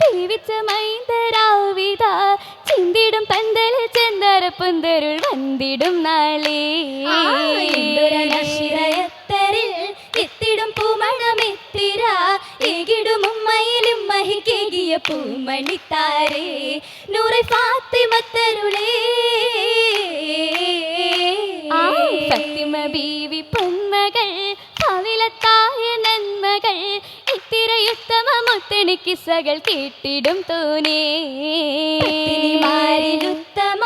പിരിവിച്ച മൈന്ദരാവിത ചിന്തിടും പന്തലിൽ ചെന്തര പുന്തരുൾ വന്തിടും നാളേ. നശിരയത്തരിൽ എത്തിടും പൂമണമെത്തിര ഏകിടും ഉമ്മയിലും മഹിക്കേകിയ പൂമണിത്താരേ നൂറെ ഫാത്തിമത്തരുളേ. ഫാത്തിമ ഫത്തിമ ബീവി ഇത്തിരയുത്തമ മുത്തണി കിസകൾ കേട്ടിടും തോനേ. ഉത്തമ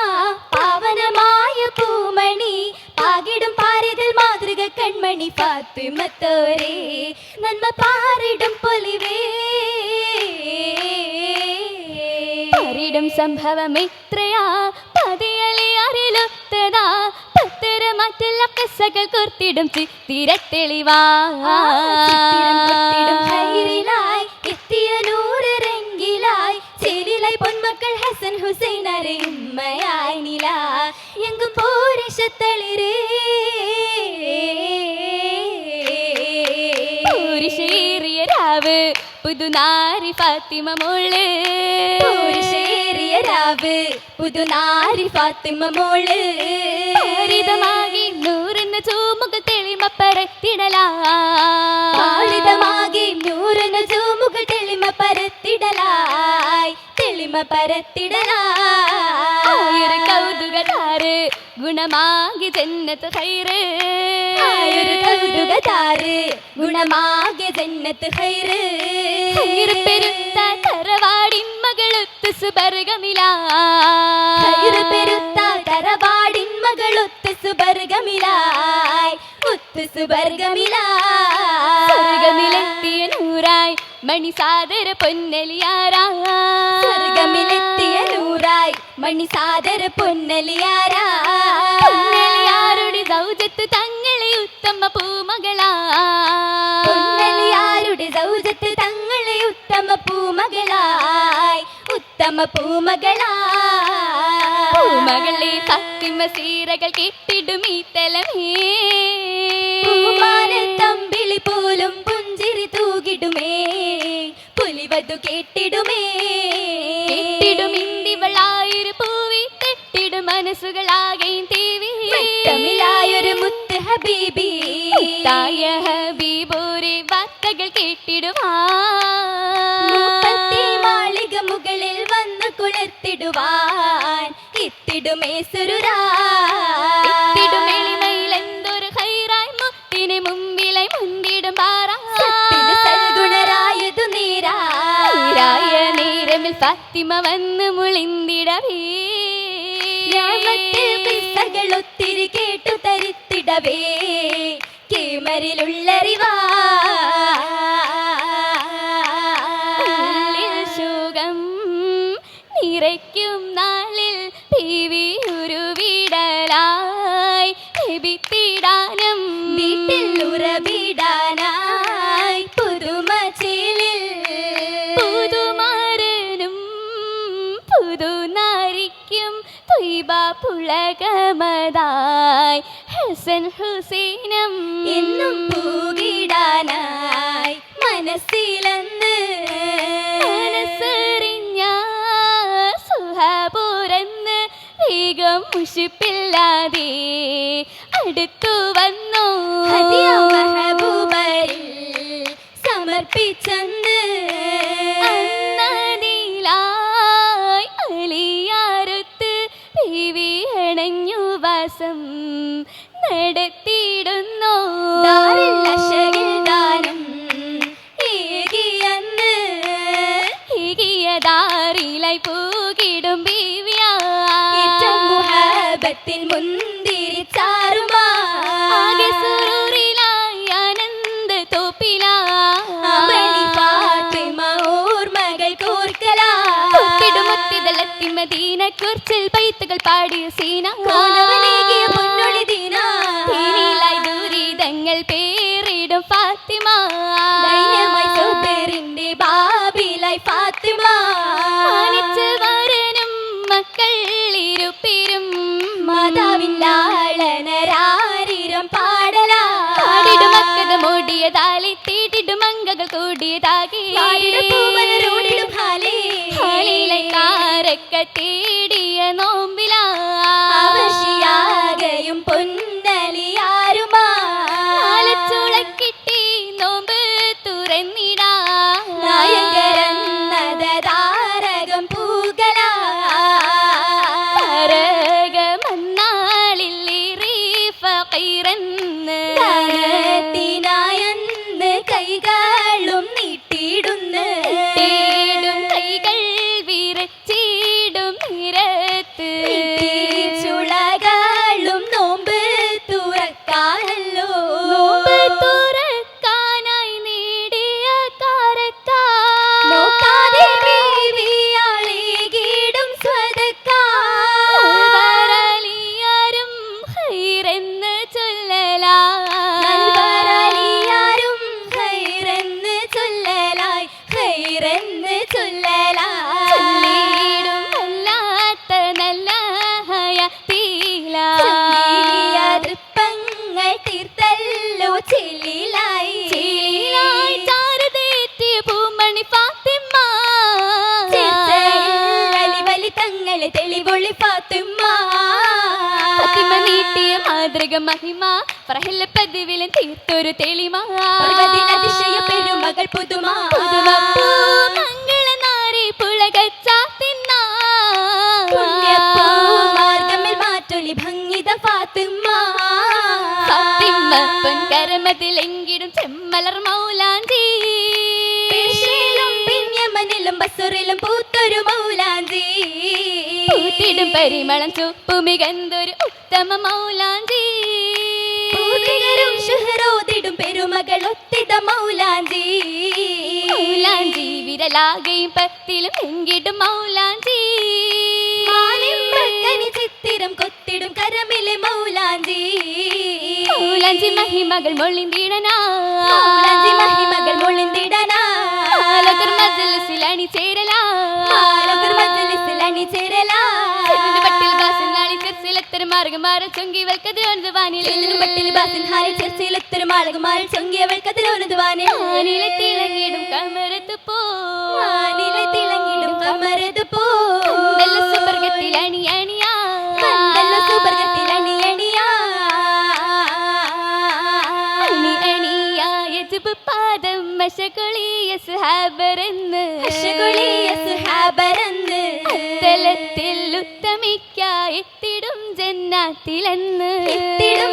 പാവനമായ പൂമണി. പാകിടും പാരിതൽ മാതൃക കൺമണി ഫാത്തിമത്തോരേ നന്മ പാറിടും പൊലിവേ. പാരിടും സംഭവം ഇത്രയാ. പതിയളി അറിലുത്തതാ പത്തര മറ്റുള്ള കിസ്സകൾ കുർത്തിടും ചിത്തിരത്തെളിവാ ഹുസൈൻ അറിയുമ്മയായി നില. എങ്കും പോരിഷത്തളിരേ. പൂരിശേറിയ രാവ് പുതുനാരി ഫാത്തിമ മോൾ. പോരിഷേറിയ രാവ് പുതുനാരി ഫാത്തിമ മോൾ. ഹരിതമാകി നൂറിന് ചൂമുഖ തെളിമ പരത്തിടലാ പാളിതമാകി നൂറിന് ആയൊരു കൗതുകതാറ് ഗുണമാകി ജന്നത്ത് കൗതുകതാറ് ഗുണമാകെ ജന്നത്ത് പെരുത്ത തറവാടിൻ മകളൊത്ത് സുബർഗമിലാ. പെരുത്ത തറവാടിൻ മകളൊത്ത് സുബർഗമിലായി സ്വർഗമിലെത്തിയ നൂറായി മണിസാദര പൊന്നലിയാരാ. സ്വർഗമിലെത്തിയ നൂറായി മണിസാദര പൊന്നലിയാരാ. പൊന്നലിയാരുടെ സൗജത്ത് തങ്ങളെ ഉത്തമ പൂമകളാ. പൊന്നലിയാരുടെ സൗജത്ത് തങ്ങളെ ഉത്തമ പൂമകളായി ഉത്തമ പൂമകളായി പൂമകളെ സത്യമ സീരകൾ കെട്ടിടും ഈ തലമേ. ഹബീബി തായ ഹബീബോരെ വാർത്തകൾ കേട്ടിടുവാ. മൂപ്പത്തി മാളിക മുകളിൽ വന്ന് കുളിർത്തിടുവാൻ ഇത്തിടുമേ സുരുരാ. ഫാത്തിമ വന്ന് മുളിന്തിടവേ. ഒത്തിരി കേട്ടു തരിത്തിടവേ കിമരിലുള്ളറിവാ സുഖം നിറയ്ക്കും നാളിൽ പിവി ഒരു വിടലായി ലഭിത്തിടാനും വീട്ടിൽ ഉറവിടാനായി. പുതുമച്ചിലിൽ പുതുമാരനും പുതുനാരിക്കും തൊയ്ബ പുളകമതായി. ഹസൻ ഹുസൈനം എന്നും പൂകിടാനായി മനസ്സിലെന്ന് മനസ്സറിഞ്ഞ സുഹപുരന്ന് വേഗം മുഷിപ്പില്ലാതെ അടുത്തു വന്നു. ഹദിയ മഹബൂബരിൽ സമർപ്പിച്ചെന്ന് മുഹബത്തിൽ മുന്തിരി ചാറുമാ ആകെ സുറൂറിലായി ആനന്ദ തോപ്പിലാ അമളി ഫാത്തിമ ഓർമ്മകൾ കോർക്കലാ കുത്തിടുമുത്തിതളത്തി മദീന കുർച്ചിൽ പൈത്തുകൾ പാടിയ സീന കോലവനേകിയ പൊന്നൊളി ദീന തീനിലായി ദുരിതങ്ങൾ പേറിടും ഫാത്തിമ മാതാവില്ലാളനരാരിരം പാടലാ പാടിടും മക്കത മൂടിയ താലി തീട്ടിടും അങ്കകൾ കൂടിയതാകെ കാരക്ക തേടിയ നോമ്പിലാകയും ആവശ്യാകയും പൊന്നലിയാരുമാ. നാലച്ചുളക്കിട്ടി നോമ്പ് തുറന്നിടാ. നായകരെന്നതാരകം പൂകലാ. ഫീറന്ന് ഗാനത്തിനായെന്ന് ഹൈറെന്ന് ചൊല്ലലാത്ത നല്ല ഹയത്തീല ചൊല്ലിയ തൃപ്പങ്ങൾ തീർത്തല്ലോ ചെല്ലിലായി ചീലായി ചാരുതേറ്റിയ പൂമണി ഫാത്തിമ്മ. അലിവലി തങ്ങളെ തെളിവൊളി പാത്തുമ്മ ഫാത്തിമ നീട്ടിയ മാതൃക മഹിമ. പ്രഹല പതിവിലും തീർത്തൊരു തെളിമ. അതിശയ പെരുമകൾ പുതുമ. മംഗളനാരി പുളകച്ചാത്തിന്ന മാർഗമിൽ മാറ്റൊലി ഭംഗിത ഫാത്തുമ്മ ഫാത്തിമ്മ പൊൻകരമതിലെങ്കിടും ചെമ്മലർ മൗലാഞ്ചി. പിന്യമനിലും ബസുറിലും പൂത്തൊരു മൗലാഞ്ചി. പൂത്തിടും പരിമളം ചുപ്പുമികന്തൊരു ഉത്തമ മൗലാഞ്ചി ും പെരുമകൾ ഒത്തിത മൗലാഞ്ചി. മൗലാഞ്ചി വിരലാകെയും പത്തിലും എങ്കിടും മൗലാഞ്ചി. ചിത്തിരം കൊത്തിടും കരമിലെ മൗലാഞ്ചി. മൗലാഞ്ചി മഹിമകൾ മൊള്ളിന്തിടനാ മൗലാഞ്ചി മഹിമകൾ മൊളിന്തിടനാ. ആലകർ മജ്ലിസിൽ പാദം മശകുളിയ സുഹാബരെന്ന് അശകുളിയ സുഹാബരന്ന് എത്തിടും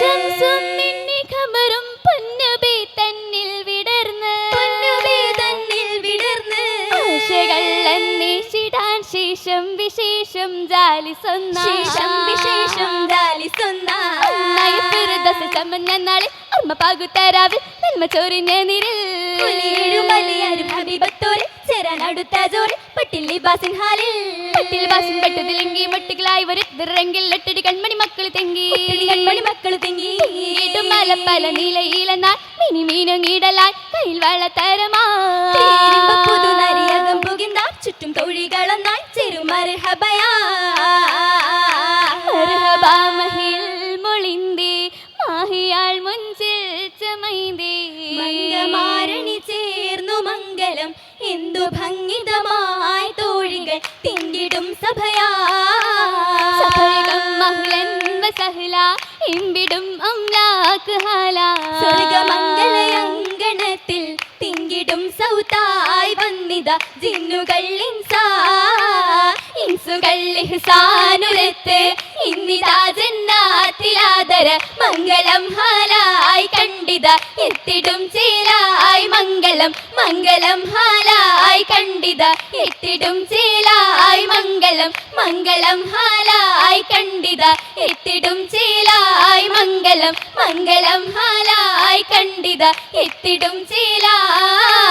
ശംസും മിന്നി ഖബറും പൊന്നുബി തന്നിൽ വിടർന്ന്. തന്നിൽ വിടർന്ന്. ശേഷം വിശേഷം ശേഷം വിശേഷം ജാലിസൊന്ന ചമന്ന നാളിൽ ഓർമ്മ പാകുത്തരാവിൽ നന്മ ചൊരിഞ്ഞ നിരിൽ. ഹബീബത്തോരിൽ ചേരാനടുത്ത ജോറി പട്ടിൽ ബാസിൻ ഹാലിൽ. പട്ടിൽ ബാസിൻ പെട്ടതിലെങ്കി മട്ടികളായി വരുത്തിറങ്കിൽ എട്ടടി കൺമണി മക്കൾ തെങ്കി. കൺമണി മക്കൾ തെങ്കി. മല പല നിലയിലെന്നാൽ മിനി മീനുങ്ങിടലായി. കയ്യിൽ വളത്തരമാ തീരുമ്പ പുതുനരിയകം പുകിന്ത. ചുറ്റും തൊഴികളൊന്നായി. ചെറുമർഹബയാ മൊളിന്തി. മാഹിയാൾ മുൻപിൽ ചമൈന്തി. എന്തു ഭംഗിതമായി തോഴികൾ തിങ്കിടും സഭയാ. വസഹ്ല ഇമ്പിടും അംലാക്ക് ഹാല. സ്വർഗമംഗലയങ്കണത്തിൽ തിങ്കിടും സൗതായി വന്നിത ജിന്നുകൾ ഇൻസാ. ഇൻസുകൾ ഇഹ്സാനുരത്ത് ഇന്നിതാ ജന്നാത്തിലാദര മംഗളം ഹാലായി കണ്ടിത എത്തിടും ചേലായി മംഗളം മംഗളം ഹാലായി കണ്ടിത എത്തിടും ചേലായി മംഗളം മംഗളം ഹാലായി കണ്ടിത എത്തിടും ചേലായി മംഗളം മംഗളം ഹാലായി കണ്ടിത എത്തിടും ചേലായി